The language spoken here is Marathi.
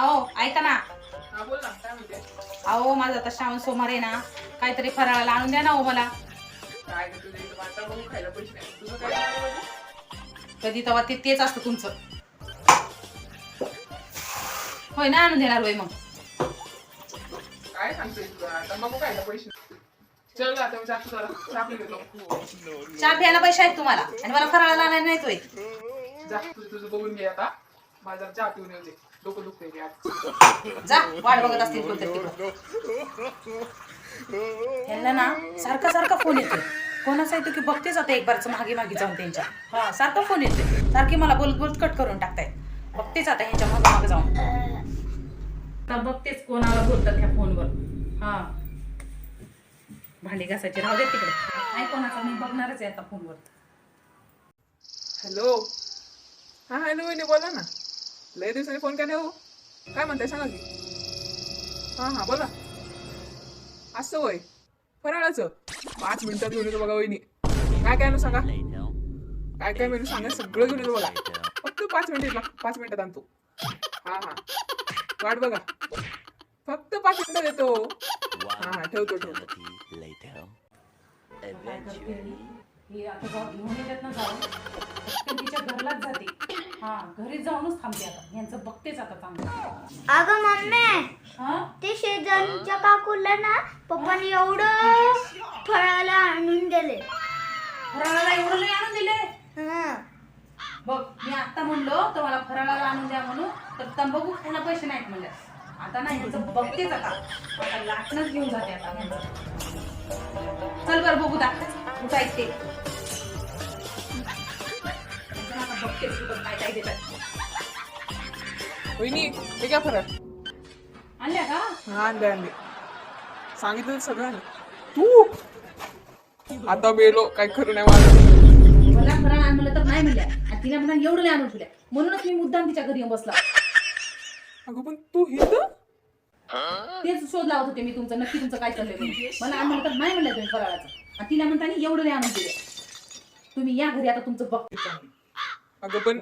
अहो ऐका ना. हा बोल ना काय म्हणते? अहो माझं आता श्रावण सोमवार आहे ना. काहीतरी फराळाला आणून द्या ना हो मला. काय ग तुझ्या इथं आता बघू खायला पैसे नाही. तुझं काय झालं पाहिजे? कधी तेव्हा ते तेच असतं तुमचं. होय ना आणून देणार होय मग. काय सांगतोय तुला आता बघू खायला पैसे नाही. चल ना आता मी जातो जरा. चापली घेतो चहा प्यायला पैसे आहेत तुम्हाला. आणि मला फराळाला आणायला नाही होय. जा तुझं बघून घे आता. माझा चहा पिऊन येऊ दे. डोकं दुखतंय रे आज. जा वाट बघत असतील कोणतरी तिकडं. यांना ना सारखा सारखा फोन येतोय. कोणाचा येतो की बघतेच आता एक बारच मागे मागे जाऊन त्यांच्या. हा सारखा फोन येतोय. सारखी मला बोलत बोलत कट करून टाकताय. बघतेच आता ह्यांच्या मागे मागे जाऊन. आता बघतेच कोणाला बोलतात ह्या फोनवर. हा. भांडी घासायची. राहू दे तिकडे. नाही कोणाचा? मी बघणारच आहे आता फोनवर. हॅलो हा हॅलो वहिनी बोला ना. लय दिवसांनी फोन केला हो. काय म्हणताय सांगा की. हां हां बोला. असं होय. फराळाचं. पाच मिनिटात घेऊन येतो बघा वहिनी. काय काय ना सांगा? काय काय मेनू सांगा? सगळं घेऊन येतो बघा. फक्त पाच मिनिट पाच मिनिटात आणतो. हां हां. वाट बघा. फक्त पाच मिनिटात येतो. हां हां ठेवतो ठेवतो. later. ही? आता घेऊन येतात ना जाऊन तिच्या घरलाच जाते. हा घरी जाऊनच थांबते आता. यांचं बघतेच आता चांगलं. अगं मम्मी हा? ते शेजारीच्या काकूला ना पप्पाने एवढं फळाला आणून दिले. फराळाला एवढं लय आणून दिले? हं. बघ मी आता म्हणलो तर मला फराळाला आणून द्या म्हणून तर तंबाखू खायला पैसे नाहीत म्हणले. आता नाही यांचं बघतेच आता. आता लाटणंच घेऊन जाते आता. यांचं चल बरं बघू दा. कुठं कुठं काय काय देतात वहिनी हे काय फराळ आणल्या का? हा आणले आणले. सांगितलं सगळं तू? आता मेलो काय खरं नाही माझं. मला फराळ आण तर नाही म्हणल्या. आणि तिने म्हणा एवढं नाही आणून ठेवल्या. म्हणूनच मी मुद्दाम तिच्या घरी येऊन बसला. अगं पण तू हिथं तेच शोध लावत होते मी तुमचं. नक्की तुमचं काय चाललंय. मला आण म्हणलं तर नाही म्हणलं तुम्ही फराळाचं. आणि तिला म्हणताना एवढं नाही आणून दिलं. तुम्ही या घरी आता तुमचं बघते. अगं पण